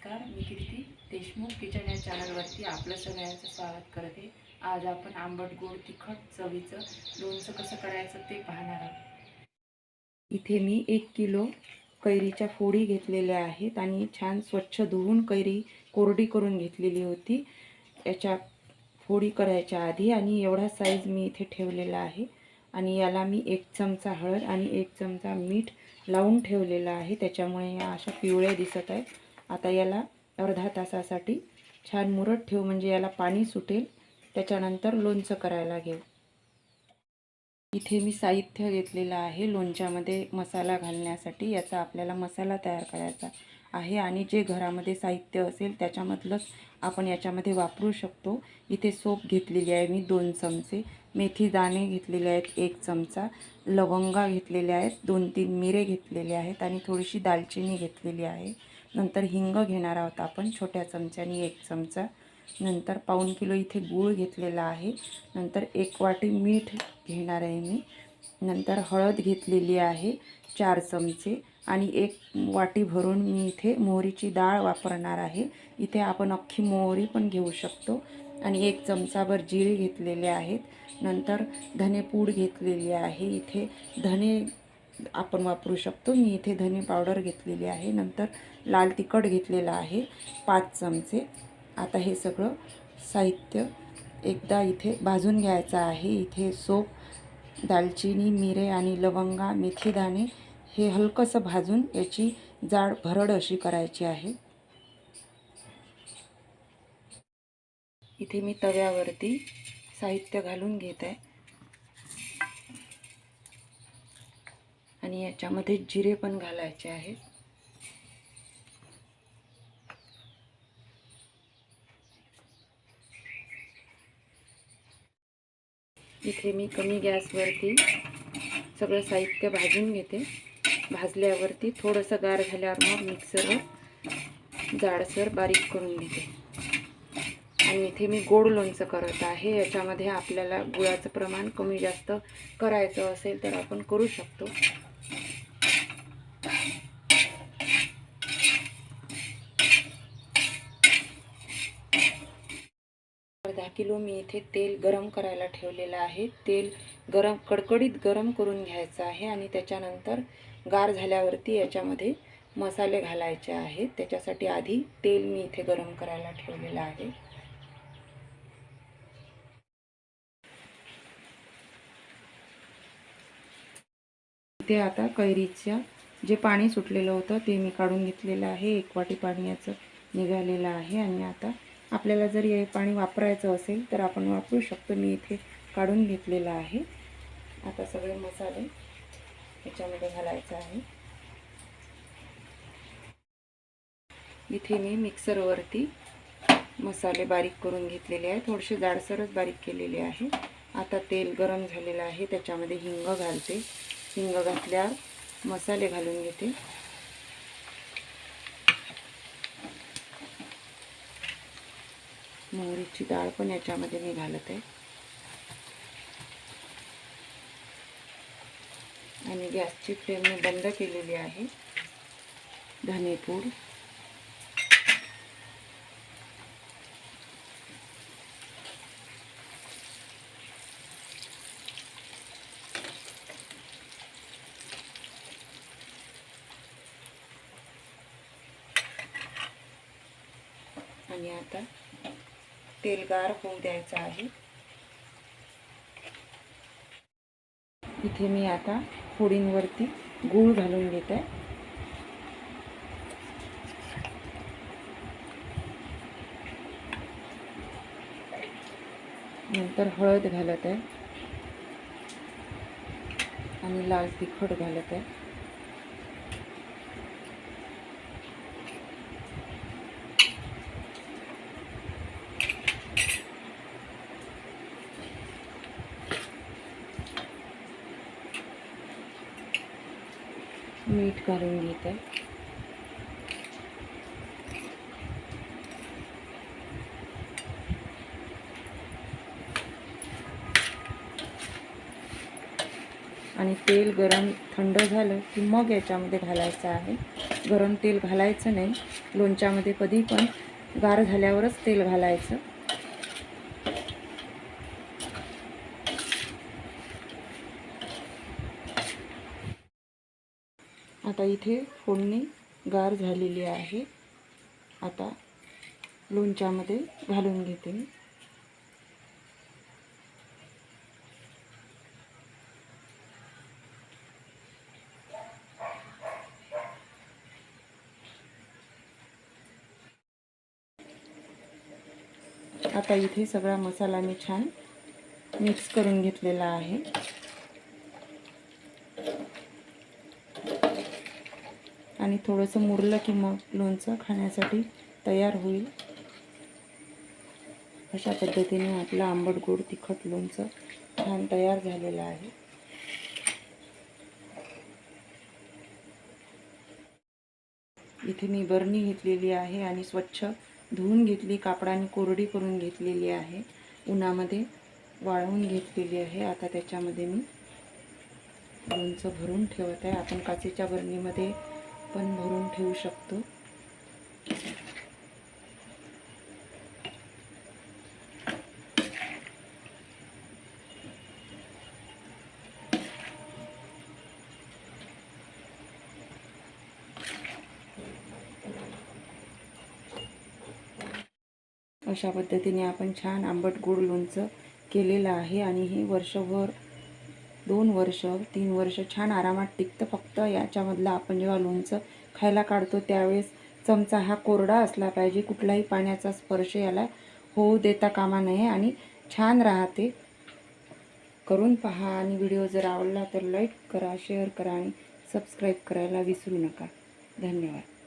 नमस्कार मी कीर्ती देशमुख. किचन या चॅनलवरती आपलं सगळ्यांचं स्वागत करते आज आपण आंबट गोड तिखट चवीचं लोणचं कसं करायचं ते पाहणार आहोत. इथे मी एक किलो कैरीच्या फोडी घेतलेल्या आहेत आणि छान स्वच्छ धुवून कैरी कोरडी करून घेतलेली होती. याच्या फोडी करायच्या आधी आणि एवढा साईज मी इथे ठेवलेला आहे. आणि याला मी एक चमचा हळद आणि एक चमचा मीठ लावून ठेवलेला आहे. त्याच्यामुळे या अशा पिवळ्या दिसत आहेत. आता याला अर्धा तासासाठी छान मुरत ठेवू म्हणजे याला पाणी सुटेल. त्याच्यानंतर लोणचं करायला घेऊ. इथे मी साहित्य घेतलेलं आहे लोणच्यामध्ये मसाला घालण्यासाठी. याचा आपल्याला मसाला तयार करायचा आहे आणि जे घरामध्ये साहित्य असेल त्याच्यामधलंच आपण याच्यामध्ये वापरू शकतो. इथे सोप घेतलेली आहे मी दोन चमचे. मेथी दाणे घेतलेले आहेत एक चमचा. लवंगा घेतलेल्या आहेत दोन तीन मिरे घेतलेले आहेत आणि थोडीशी दालचिनी घेतलेली आहे. नंतर हिंग घेणार आहोत आपण छोट्या चमच्यानी एक चमचा. नंतर पाऊण किलो इथे गूळ घेतलेला आहे. नंतर एक वाटी मीठ घेणार आहे मी. नंतर हळद घेतलेली आहे चार चमचे. आणि एक वाटी भरून मी इथे मोहरीची डाळ वापरणार आहे. इथे आपण अख्खी मोहरी पण घेऊ शकतो. आणि एक चमचाभर जिरे घेतलेले आहेत. नंतर धनेपूड घेतलेली आहे. इथे धने आपण वापरू शकतो. मी इथे धने पावडर घेतलेली आहे. नंतर लाल तिखट घेतलेलं आहे. पाच चमचे. आता हे सगळं साहित्य एकदा इथे भाजून घ्यायचं आहे. इथे सोप दालचिनी मिरे आणि लवंगा मेथीदाणे हे हलकंसं भाजून याची जाड भरड अशी करायची आहे. इथे मी तव्यावरती साहित्य घालून घेत आहे. आणि याच्यामध्ये जिरे पण घालायचे आहेत. इथे मी कमी गॅसवरती सगळं साहित्य भाजून घेते. भाजल्यावरती थोडंसं गार झाल्यावर मग मिक्सरवर जाडसर बारीक करून घेते. आणि इथे मी गोड लोणचं करत आहे. याच्यामध्ये आपल्याला गुळाचं प्रमाण कमी जास्त करायचं असेल तर आपण करू शकतो अर्धा किलो मी इथे तेल गरम करायला ठेवलेलं आहे. तेल गरम कडकडीत गरम करून घ्यायचं आहे आणि त्याच्यानंतर गार झाल्यावरती याच्यामध्ये मसाले घालायचे आहेत. त्याच्यासाठी आधी तेल मी इथे गरम करायला ठेवलेलं आहे. इथे आता कैरीच्या जे पाणी सुटलेलं होतं ते मी काढून घेतलेलं आहे. एक वाटी पाणी याचं निघालेलं आहे आणि आता आपल्याला जर हे पाणी वापरायचं असेल तर आपण वापरू शकतो. मी इथे काढून घेतलेलं आहे. आता सगळे मसाले याच्यामध्ये घालायचं आहे. इथे मी मिक्सरवरती मसाले बारीक करून घेतलेले आहे. थोडेसे जाडसरच बारीक केलेले आहे. आता तेल गरम झालेलं आहे. त्याच्यामध्ये हिंग घालते. हिंग घातल्यावर मसाले घालून घेते. मोहरीची डाळ पण याच्यामध्ये मी घालत. आहे आणि गॅसची फ्लेम मी बंद केलेली आहे. धनेपूड आणि आता तेल गार होऊ द्यायचं आहे. इथे मी आता फोडींवरती गूळ घालून घेत. आहे नंतर हळद घालत आहे. आणि लाल तिखट घालत आहे. मीठ घालून घेते. आहे आणि तेल गरम थंड झालं की मग याच्यामध्ये घालायचं आहे. गरम तेल घालायचं नाही. लोणच्यामध्ये कधी पण गार झाल्यावरच तेल घालायचं. आता इथे फोडणी गार झालेली आहे. आता लोणच्यामध्ये घालून घेते मी. आता इथे सगळा मसाला मी छान मिक्स करून घेतलेला आहे. आणि थोडंसं मुरलं की मग लोणचं खाण्यासाठी तयार होईल. अशा पद्धतीने आपलं आंबट गोड तिखट लोणचं छान तयार झालेलं आहे. इथे मी बरणी घेतलेली आहे आणि स्वच्छ धुवून घेतली कापडाने कोरडी करून घेतलेली आहे. उन्हामध्ये वाळवून घेतलेली आहे. आता त्याच्यामध्ये मी लोणचं भरून ठेवत आहे. आपण काचेच्या बरणीमध्ये पण भरून ठेवू शकतो. अशा पद्धतीने आपण छान आंबट गोड लोणचं केलेलं आहे आणि हे वर्षभर दोन वर्ष तीन वर्ष छान आरामात टिकतं फक्त. याच्यामधलं आपण जेव्हा लोणचं खायला काढतो त्यावेळेस चमचा हा कोरडा असला पाहिजे. कुठलाही पाण्याचा स्पर्श याला होऊ देता कामा नये आणि छान राहते. करून पहा आणि व्हिडिओ जर आवडला तर लाईक करा शेअर करा आणि सबस्क्राईब करायला विसरू नका. धन्यवाद.